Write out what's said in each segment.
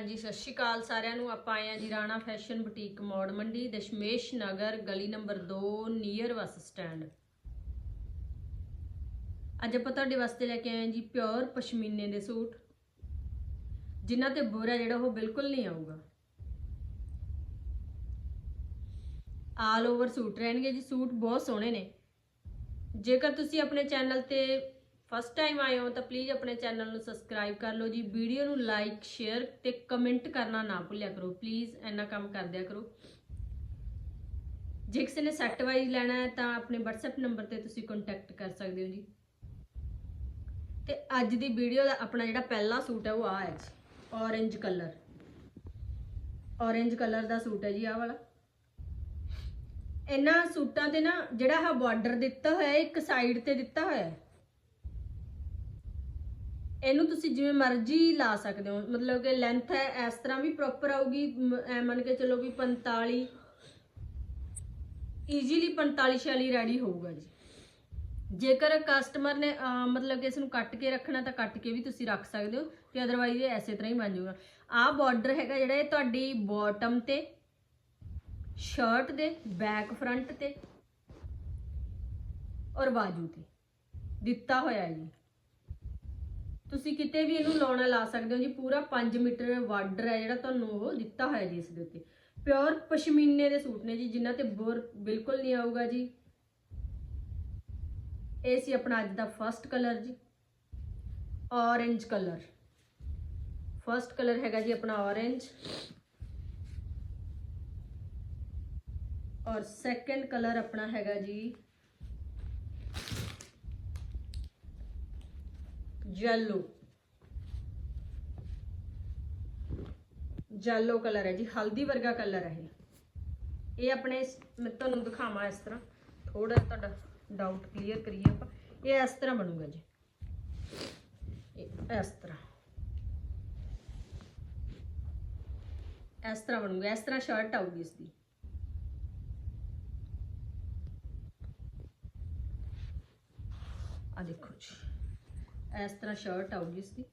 ਹਾਂਜੀ, ਸਤਿ ਸ਼੍ਰੀ ਅਕਾਲ ਸਾਰਿਆਂ ਨੂੰ। ਆਪਾਂ ਆਏ ਆ ਜੀ ਰਾਣਾ ਫੈਸ਼ਨ ਬੁਟੀਕ ਮੋੜ ਮੰਡੀ, ਦਸ਼ਮੇਸ਼ ਨਗਰ, ਗਲੀ ਨੰਬਰ 2 ਨੀਅਰ ਬੱਸ ਸਟੈਂਡ। ਅੱਜ ਆਪਾਂ ਤੁਹਾਡੇ ਵਾਸਤੇ ਲੈ ਕੇ ਆਏ ਹਾਂ ਜੀ ਪਿਓਰ ਪਸ਼ਮੀਨੇ ਦੇ ਸੂਟ। ਜਿਨ੍ਹਾਂ ਤੇ ਬੋਰਾ ਜਿਹੜਾ ਉਹ ਬਿਲਕੁਲ ਨਹੀਂ ਆਊਗਾ। ਆਲ ਓਵਰ ਸੂਟ ਰਹਿਣਗੇ ਜੀ। ਸੂਟ ਬਹੁਤ ਸੋਹਣੇ ਨੇ। ਜੇਕਰ ਤੁਸੀਂ ਆਪਣੇ ਚੈਨਲ ਤੇ ਫਸਟ ਟਾਈਮ ਆਏ ਹੋ ਤਾਂ ਪਲੀਜ਼ ਆਪਣੇ ਚੈਨਲ ਨੂੰ ਸਬਸਕ੍ਰਾਈਬ ਕਰ ਲਓ ਜੀ। ਵੀਡੀਓ ਨੂੰ ਲਾਈਕ ਸ਼ੇਅਰ ਤੇ ਕਮੈਂਟ ਕਰਨਾ ਨਾ ਭੁੱਲਿਆ ਕਰੋ। ਪਲੀਜ਼ ਇੰਨਾ ਕੰਮ ਕਰਦਿਆ ਕਰੋ। ਜੇ ਕਿਸੇ ਨੇ ਸੈੱਟ ਵਾਈਜ਼ ਲੈਣਾ ਹੈ ਤਾਂ ਆਪਣੇ WhatsApp ਨੰਬਰ ਤੇ ਤੁਸੀਂ ਕੰਟੈਕਟ ਕਰ ਸਕਦੇ ਹੋ ਜੀ। ਤੇ ਅੱਜ ਦੀ ਵੀਡੀਓ ਦਾ ਆਪਣਾ ਜਿਹੜਾ ਪਹਿਲਾ ਸੂਟ ਹੈ ਉਹ ਆ ਹੈ ਜੀ। ਔਰੇਂਜ ਕਲਰ ਔਰੇਂਜ ਕਲਰ ਦਾ ਸੂਟ ਹੈ ਜੀ ਆਹ ਵਾਲਾ। ਇਹਨਾਂ ਸੂਟਾਂ ਤੇ ਨਾ ਜਿਹੜਾ ਆਹ ਬਾਰਡਰ ਦਿੱਤਾ ਹੋਇਆ ਇੱਕ ਸਾਈਡ ਤੇ ਦਿੱਤਾ ਹੋਇਆ ਹੈ ਇਹਨੂੰ ਤੁਸੀਂ ਜਿਵੇਂ ਮਰਜ਼ੀ ਲਾ ਸਕਦੇ ਹੋ। ਮਤਲਬ ਕਿ ਲੈਂਥ ਹੈ, ਇਸ ਤਰ੍ਹਾਂ ਵੀ ਪ੍ਰੋਪਰ ਆਊਗੀ। ਮ- ਐ ਮੰਨ ਕੇ ਚਲੋ ਵੀ 45 ਈਜ਼ੀਲੀ 45 46 ਰੈਡੀ ਹੋਊਗਾ ਜੀ। ਜੇਕਰ ਕਸਟਮਰ ਨੇ ਮਤਲਬ ਕਿ ਇਸ ਨੂੰ ਕੱਟ ਕੇ ਰੱਖਣਾ ਤਾਂ ਕੱਟ ਕੇ ਵੀ ਤੁਸੀਂ ਰੱਖ ਸਕਦੇ ਹੋ ਤੇ ਅਦਰਵਾਈਜ਼ ਇਹ ਐਸੇ ਤਰ੍ਹਾਂ ਹੀ ਬਣ ਜਾਊਗਾ। ਆਹ ਬਾਰਡਰ ਹੈਗਾ ਜਿਹੜਾ ਇਹ ਤੁਹਾਡੀ ਬਾਟਮ ਤੇ ਸ਼ਰਟ ਦੇ ਬੈਕ ਫਰੰਟ ਤੇ ਔਰ ਬਾਜੂ ਤੇ। ਦਿੱਤਾ ਹੋਇਆ ਜੀ। ਤੁਸੀਂ ਕਿਤੇ ਵੀ ਇਹਨੂੰ ਲਾਉਣਾ ਲਾ ਸਕਦੇ ਹੋ ਜੀ, ਪੂਰਾ 5 ਮੀਟਰ ਬਾਰਡਰ ਹੈ ਜਿਹੜਾ ਤੁਹਾਨੂੰ ਉਹ ਦਿੱਤਾ ਹੋਇਆ ਜੀ ਇਸ ਦੇ ਉੱਤੇ। ਪਿਓਰ ਪਸ਼ਮੀਨੇ ਦੇ ਸੂਟ ਨੇ ਜੀ, ਜਿਨ੍ਹਾਂ ਤੇ ਬੋਰ ਬਿਲਕੁਲ ਨਹੀਂ ਆਊਗਾ ਜੀ। ਇਹ ਸੀ ਆਪਣਾ ਅੱਜ ਦਾ ਫਰਸਟ ਕਲਰ ਜੀ ਔਰੇਂਜ ਕਲਰ ਫਰਸਟ ਕਲਰ ਹੈਗਾ ਜੀ ਆਪਣਾ ਔਰੇਂਜ ਔਰ ਸੈਕੰਡ ਕਲਰ ਆਪਣਾ ਹੈਗਾ ਜੀ ਜੈਲੋ ਜੈਲੋ ਕਲਰ ਹੈ ਜੀ, ਹਲਦੀ ਵਰਗਾ ਕਲਰ ਹੈ ਇਹ। ਆਪਣੇ ਮੈਂ ਤੁਹਾਨੂੰ ਦਿਖਾਵਾਂ ਇਸ ਤਰ੍ਹਾਂ। ਥੋੜਾ ਤੁਹਾਡਾ ਡਾਊਟ ਕਲੀਅਰ ਕਰੀਏ ਆਪਾਂ। ਇਹ ਇਸ ਤਰ੍ਹਾਂ ਬਣੂਗਾ ਜੀ। ਇਸ ਤਰ੍ਹਾਂ। ਇਸ ਤਰ੍ਹਾਂ ਬਣੂਗਾ, ਇਸ ਤਰ੍ਹਾਂ ਸ਼ਰਟ ਆਊਗੀ ਇਸ ਦੀ ਆ ਦੇਖੋ ਜੀ। ਇਸ ਤਰ੍ਹਾਂ ਸ਼ਰਟ ਆਊਗੀ ਇਸ ਦੀ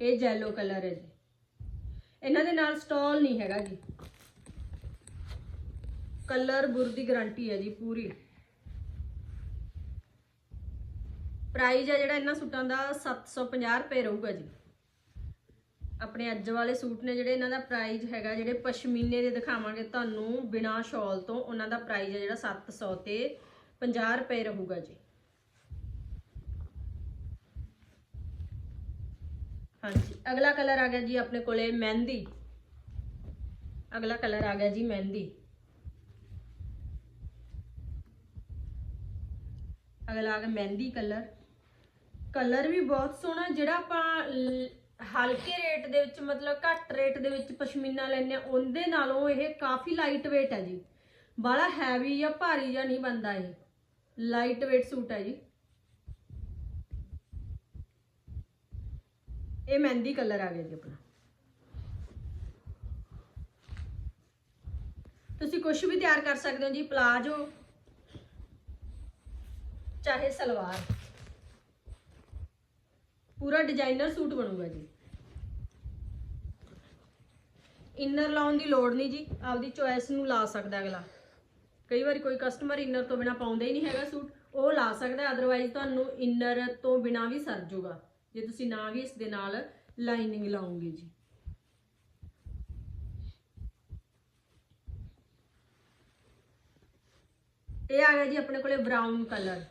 ਇਹ ਜੈਲੋ ਕਲਰ ਹੈ ਜੀ। ਇਹਨਾਂ ਦੇ ਨਾਲ ਸਟਾਲ ਨਹੀਂ ਹੈਗਾ ਜੀ। ਕਲਰ ਬੁਰ ਦੀ ਗਾਰੰਟੀ ਹੈ ਜੀ ਪੂਰੀ। ਪ੍ਰਾਈਸ ਹੈ ਜਿਹੜਾ ਇਹਨਾਂ ਸੂਟਾਂ ਦਾ 750 ਰੁਪਏ ਰਹੂਗਾ ਜੀ। ਆਪਣੇ ਅੱਜ ਵਾਲੇ ਸੂਟ ਨੇ ਜਿਹੜੇ ਇਹਨਾਂ ਦਾ ਪ੍ਰਾਈਸ ਹੈਗਾ, ਜਿਹੜੇ ਪਸ਼ਮੀਨੇ ਦੇ ਦਿਖਾਵਾਂਗੇ ਤੁਹਾਨੂੰ ਬਿਨਾ ਸ਼ਾਲ ਤੋਂ, ਉਹਨਾਂ ਦਾ ਪ੍ਰਾਈਸ ਹੈ ਜਿਹੜਾ 700 ਤੇ 50 ਰੁਪਏ ਰਹੂਗਾ ਜੀ। ਹਾਂਜੀ, ਅਗਲਾ ਕਲਰ ਆ ਗਿਆ ਜੀ ਆਪਣੇ ਕੋਲੇ ਮਹਿੰਦੀ। ਅਗਲਾ ਕਲਰ ਆ ਗਿਆ ਜੀ ਮਹਿੰਦੀ। ਅਗਲਾ ਆ ਗਿਆ ਮਹਿੰਦੀ ਕਲਰ। ਕਲਰ ਵੀ ਬਹੁਤ ਸੋਹਣਾ, ਜਿਹੜਾ ਆਪਾਂ ਹਲਕੇ ਰੇਟ ਦੇ ਵਿੱਚ ਮਤਲਬ ਘੱਟ ਰੇਟ ਦੇ ਵਿੱਚ ਪਸ਼ਮੀਨਾ ਲੈਨੇ ਆ ਉਹਦੇ ਨਾਲੋਂ ਇਹ ਕਾਫੀ ਲਾਈਟ weight ਹੈ ਜੀ। ਬਾਲਾ ਹੈਵੀ ਜਾਂ ਭਾਰੀ ਜਾਂ ਨਹੀਂ ਬੰਦਾ ਇਹ। ਲਾਈਟ weight ਸੂਟ ਹੈ ਜੀ। ਇਹ ਮਹਿੰਦੀ ਕਲਰ ਆ ਗਿਆ ਜੀ ਆਪਣਾ। ਤੁਸੀਂ ਕੁਝ ਵੀ ਤਿਆਰ ਕਰ ਸਕਦੇ ਹੋ ਜੀ, ਪਲਾਜੋ, ਚਾਹੇ ਸਲਵਾਰ। ਪੂਰਾ ਡਿਜ਼ਾਈਨਰ ਸੂਟ ਬਣੂਗਾ ਜੀ। ਇਨਰ ਲਾਉਣ ਦੀ ਲੋੜ ਨਹੀਂ ਜੀ, ਆਪਦੀ ਚੋਇਸ ਨੂੰ ਲਾ ਸਕਦਾ ਅਗਲਾ। ਕਈ ਵਾਰੀ ਕੋਈ ਕਸਟਮਰ ਇਨਰ ਤੋਂ ਬਿਨਾ ਪਾਉਂਦਾ ਹੀ ਨਹੀਂ ਹੈਗਾ ਸੂਟ, ਉਹ ਲਾ ਸਕਦਾ ਅਦਰਵਾਈਜ਼ ਤੁਹਾਨੂੰ ਇਨਰ ਤੋਂ ਬਿਨਾ ਵੀ ਸਰ ਜੂਗਾ ਜੇ ਤੁਸੀਂ ਨਾ ਵੀ ਇਸ ਦੇ ਨਾਲ ਲਾਈਨਿੰਗ ਲਾਉਂਗੇ ਜੀ। ਇਹ ਆ ਗਿਆ ਜੀ ਆਪਣੇ ਕੋਲੇ ਬਰਾਊਨ ਕਲਰ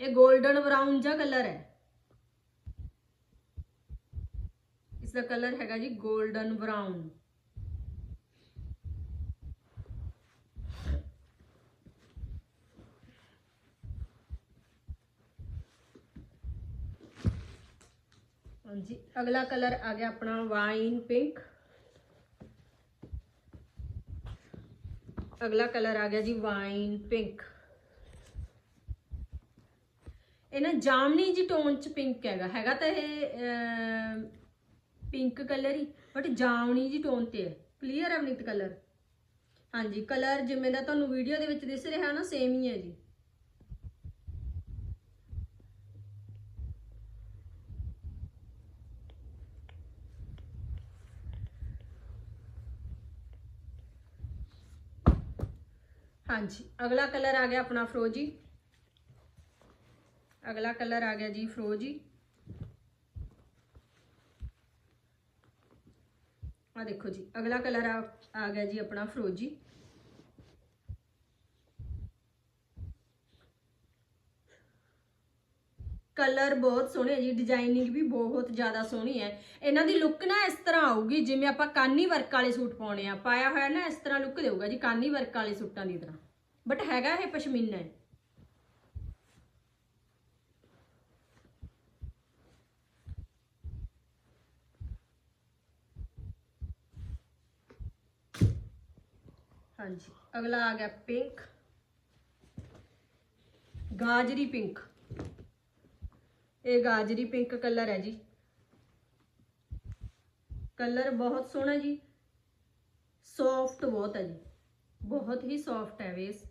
ਇਹ 골ਡਨ ਬਰਾਊਨ ਜਿਹਾ ਕਲਰ ਹੈ। ਇਸ ਦਾ ਕਲਰ ਹੈਗਾ ਜੀ 골ਡਨ ਬਰਾਊਨ ਹਾਂਜੀ, ਅਗਲਾ ਕਲਰ ਆ ਗਿਆ ਆਪਣਾ ਵਾਈਨ ਪਿੰਕ। ਅਗਲਾ ਕਲਰ ਆ ਗਿਆ ਜੀ ਵਾਈਨ ਪਿੰਕ। ਇਹ ਨਾ ਜਾਮਨੀ ਜੀ ਟੋਨ ਚ ਪਿੰਕ ਹੈਗਾ। ਹੈਗਾ ਤਾਂ ਇਹ ਪਿੰਕ ਕਲਰ ਹੀ ਬਟ ਜਾਮਨੀ ਜੀ ਟੋਨ ਤੇ ਹੈ। ਕਲੀਅਰ ਹੈ ਅਵਨੀਤ ਕਲਰ? ਹਾਂਜੀ, ਕਲਰ ਜਿਵੇਂ ਦਾ ਤੁਹਾਨੂੰ ਵੀਡੀਓ ਦੇ ਵਿੱਚ ਦਿਸ ਰਿਹਾ ਨਾ ਸੇਮ ਹੀ ਹੈ ਜੀ। ਹਾਂਜੀ, ਅਗਲਾ ਕਲਰ ਆ ਗਿਆ ਆਪਣਾ ਫਰੋਜੀ। ਅਗਲਾ ਕਲਰ ਆ ਗਿਆ ਜੀ ਫਰੋਜੀ। ਆ ਦੇਖੋ ਜੀ, ਅਗਲਾ ਕਲਰ ਆ ਆ ਗਿਆ ਜੀ ਆਪਣਾ ਫਰੋਜੀ। ਕਲਰ ਬਹੁਤ ਸੋਹਣੇ ਹੈ ਜੀ, ਡਿਜ਼ਾਈਨਿੰਗ ਵੀ ਬਹੁਤ ਜ਼ਿਆਦਾ ਸੋਹਣੀ ਹੈ। ਇਹਨਾਂ ਦੀ ਲੁੱਕ ਨਾ ਇਸ ਤਰ੍ਹਾਂ ਆਊਗੀ, ਜਿਵੇਂ ਆਪਾਂ ਕਾਨੀ ਵਰਕ ਵਾਲੇ ਸੂਟ ਪਾਉਣੇ ਆ। ਪਾਇਆ ਹੋਇਆ ਨਾ ਇਸ ਤਰ੍ਹਾਂ ਲੁੱਕ ਦੇਊਗਾ ਜੀ, ਕਾਨੀ ਵਰਕ ਵਾਲੇ ਸੂਟਾਂ ਦੀ ਤਰ੍ਹਾਂ। ਬਟ ਹੈਗਾ ਇਹ ਪਸ਼ਮੀਨਾ ਹੈ। ਹਾਂਜੀ, ਅਗਲਾ ਆ ਗਿਆ ਪਿੰਕ ਗਾਜਰੀ ਪਿੰਕ ਇਹ ਗਾਜਰੀ ਪਿੰਕ ਕਲਰ ਹੈ ਜੀ। ਕਲਰ ਬਹੁਤ ਸੋਹਣਾ ਜੀ। ਸੌਫਟ ਬਹੁਤ ਹੈ ਜੀ। ਬਹੁਤ ਹੀ ਸੌਫਟ ਹੈ ਵੇਸ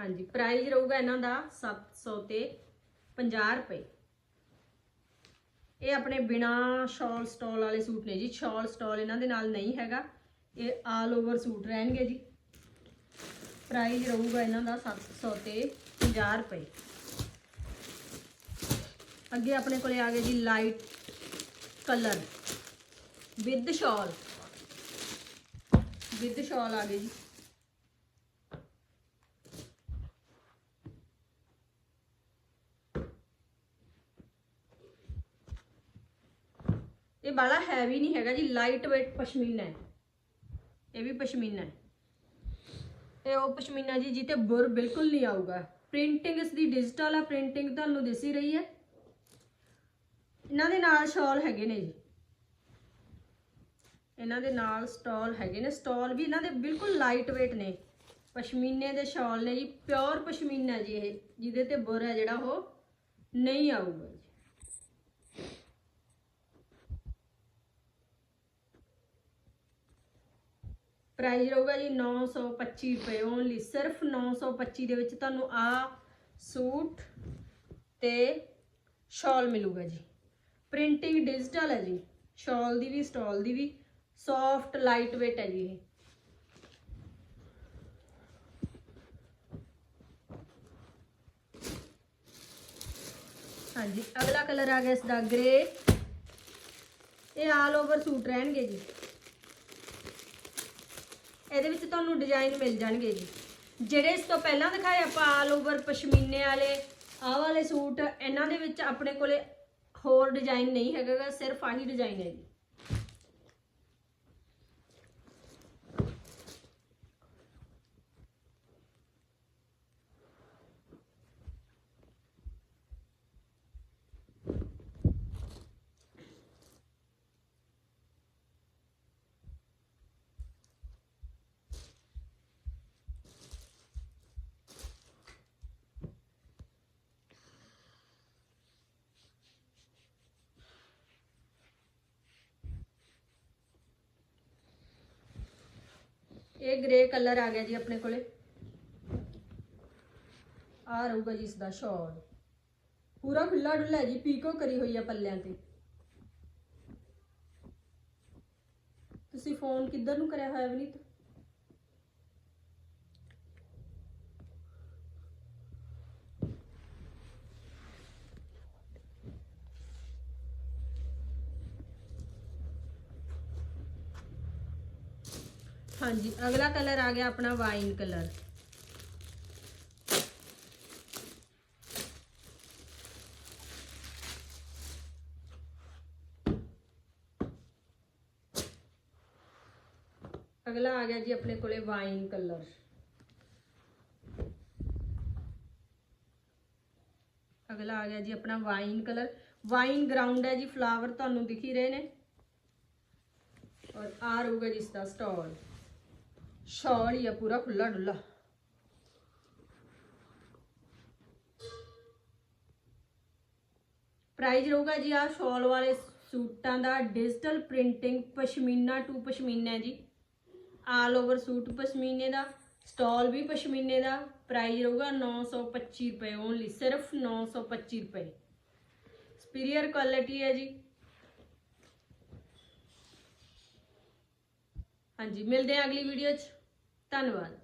ਹਾਂਜੀ ਪ੍ਰਾਈਸ ਰਹੂਗਾ ਇਹਨਾਂ ਦਾ 700 ਤੇ 50 ਰੁਪਏ। ਇਹ ਆਪਣੇ ਬਿਨਾ ਸ਼ਾਲ ਸਟਾਲ ਵਾਲੇ ਸੂਟ ਨੇ ਜੀ। ਸ਼ਾਲ ਸਟਾਲ ਇਹਨਾਂ ਦੇ ਨਾਲ ਨਹੀਂ ਹੈਗਾ। ਇਹ ਆਲ ਓਵਰ ਸੂਟ ਰਹਿਣਗੇ ਜੀ। ਪ੍ਰਾਈਸ ਰਹੂਗਾ ਇਹਨਾਂ ਦਾ 700 ਤੇ 50 ਰੁਪਏ। ਅੱਗੇ ਆਪਣੇ ਕੋਲੇ ਆ ਗਏ ਜੀ light colour with shawl with shawl ਆ ਗਏ ਜੀ। ਇਹ ਬਾਲਾ ਹੈਵੀ ਨਹੀਂ ਹੈਗਾ ਜੀ ਲਾਈਟ weight ਪਸ਼ਮੀਨਾ ਹੈ। ਇਹ ਵੀ ਪਸ਼ਮੀਨਾ ਹੈ। ਇਹ ਉਹ ਪਸ਼ਮੀਨਾ ਜੀ ਜਿੱਤੇ ਬੁਰ ਬਿਲਕੁਲ ਨਹੀਂ ਆਊਗਾ। ਪ੍ਰਿੰਟਿੰਗ ਇਸ ਦੀ ਡਿਜੀਟਲ ਆ ਪ੍ਰਿੰਟਿੰਗ ਤੁਹਾਨੂੰ ਦਿਸ ਹੀ ਰਹੀ ਹੈ। ਇਹਨਾਂ ਦੇ ਨਾਲ ਸ਼ਾਲ ਹੈਗੇ ਨੇ ਜੀ। ਇਹਨਾਂ ਦੇ ਨਾਲ ਸਟਾਲ ਹੈਗੇ ਨੇ। ਸਟਾਲ ਵੀ ਇਹਨਾਂ ਦੇ ਬਿਲਕੁਲ ਲਾਈਟ weight ਨੇ। ਪਸ਼ਮੀਨੇ ਦੇ ਸ਼ਾਲ ਨੇ ਜੀ। ਪਿਓਰ ਪਸ਼ਮੀਨਾ ਜੀ ਇਹ, ਜਿਹਦੇ ਤੇ ਬੁਰ ਹੈ ਜਿਹੜਾ ਉਹ ਨਹੀਂ ਆਊਗਾ। ਪ੍ਰਾਈਸ ਰਹੂਗਾ ਜੀ 925 ਰੁਪਏ ਓਨਲੀ ਸਿਰਫ 925 ਦੇ ਵਿੱਚ ਤੁਹਾਨੂੰ ਆ ਸੂਟ ਤੇ ਸ਼ਾਲ ਮਿਲੂਗਾ ਜੀ। ਪ੍ਰਿੰਟਿੰਗ ਡਿਜੀਟਲ ਹੈ ਜੀ, ਸ਼ਾਲ ਦੀ ਵੀ, ਸਟਾਲ ਦੀ ਵੀ ਸੌਫਟ ਲਾਈਟ weight ਹੈ ਜੀ ਇਹ। ਹਾਂਜੀ, ਅਗਲਾ ਕਲਰ ਆ ਗਿਆ ਇਸ ਦਾ ਗ੍ਰੇ ਇਹ ਆਲ ਓਵਰ ਸੂਟ ਰਹਿਣਗੇ ਜੀ। ਇਹਦੇ ਵਿੱਚ ਤੁਹਾਨੂੰ ਡਿਜ਼ਾਈਨ ਮਿਲ ਜਾਣਗੇ ਜੀ। ਜਿਹੜੇ ਇਸ ਤੋਂ ਪਹਿਲਾਂ ਦਿਖਾਏ ਆਪਾਂ ਆਲ ਓਵਰ ਪਸ਼ਮੀਨੇ ਵਾਲੇ ਆਹ ਵਾਲੇ ਸੂਟ ਇਹਨਾਂ ਦੇ ਵਿੱਚ ਆਪਣੇ ਕੋਲੇ ਹੋਰ ਡਿਜ਼ਾਈਨ ਨਹੀਂ ਹੈਗਾ ਗਾ, ਸਿਰਫ ਆਹੀ ਡਿਜ਼ਾਈਨ ਹੈ ਜੀ। ਇਹ ਗ੍ਰੇ ਕਲਰ ਆ ਗਿਆ ਜੀ ਆਪਣੇ ਕੋਲੇ। ਆ ਰਹੂਗਾ ਜੀ ਇਸ ਦਾ ਸ਼ਾਲ ਪੂਰਾ ਖੁੱਲਾ ਡੁੱਲਾ ਜੀ ਪੀਕੋ ਕਰੀ ਹੋਈ ਆ ਪੱਲਿਆਂ ਤੇ। ਤੁਸੀਂ ਫੋਨ ਕਿੱਧਰ ਨੂੰ ਕਰਿਆ ਹੋਇਆ ਵਨੀਤ? ਹਾਂਜੀ, ਅਗਲਾ ਕਲਰ ਆ ਗਿਆ ਆਪਣਾ ਵਾਈਨ ਕਲਰ। ਅਗਲਾ ਆ ਗਿਆ ਜੀ ਆਪਣੇ ਕੋਲੇ ਵਾਈਨ ਕਲਰ। ਅਗਲਾ ਆ ਗਿਆ ਜੀ ਆਪਣਾ ਵਾਈਨ ਕਲਰ। ਵਾਈਨ ਗਰਾਊਂਡ ਹੈ ਜੀ, ਫਲਾਵਰ ਤੁਹਾਨੂੰ ਦਿਖ ਹੀ ਰਹੇ ਨੇ। ਔਰ ਆ ਰਹੂਗਾ ਜੀ ਇਸ ਦਾ ਸਟਾਲ। ਸ਼ਾਲ ਹੀ ਆ ਪੂਰਾ ਖੁੱਲਾ ਡੁੱਲਾ ਪ੍ਰਾਈਸ ਰਹੂਗਾ ਜੀ ਆ ਸ਼ਾਲ ਵਾਲੇ ਸੂਟਾਂ ਦਾ digital printing pashmina to pashmina ਜੀ। ਆਲ ਓਵਰ ਸੂਟ ਪਸ਼ਮੀਨੇ ਦਾ ਸਟਾਲ ਵੀ ਪਸ਼ਮੀਨੇ ਦਾ। ਪ੍ਰਾਈਸ ਰਹੂਗਾ 925 ਰੁਪਏ ਓਨਲੀ ਸਿਰਫ 925 ਰੁਪਏ। ਸੁਪੀਰੀਅਰ ਕੁਆਲਿਟੀ ਹੈ ਜੀ। ਹਾਂਜੀ, ਮਿਲਦੇ ਹਾਂ ਅਗਲੀ ਵੀਡੀਓ 'ਚ। ਧੰਨਵਾਦ।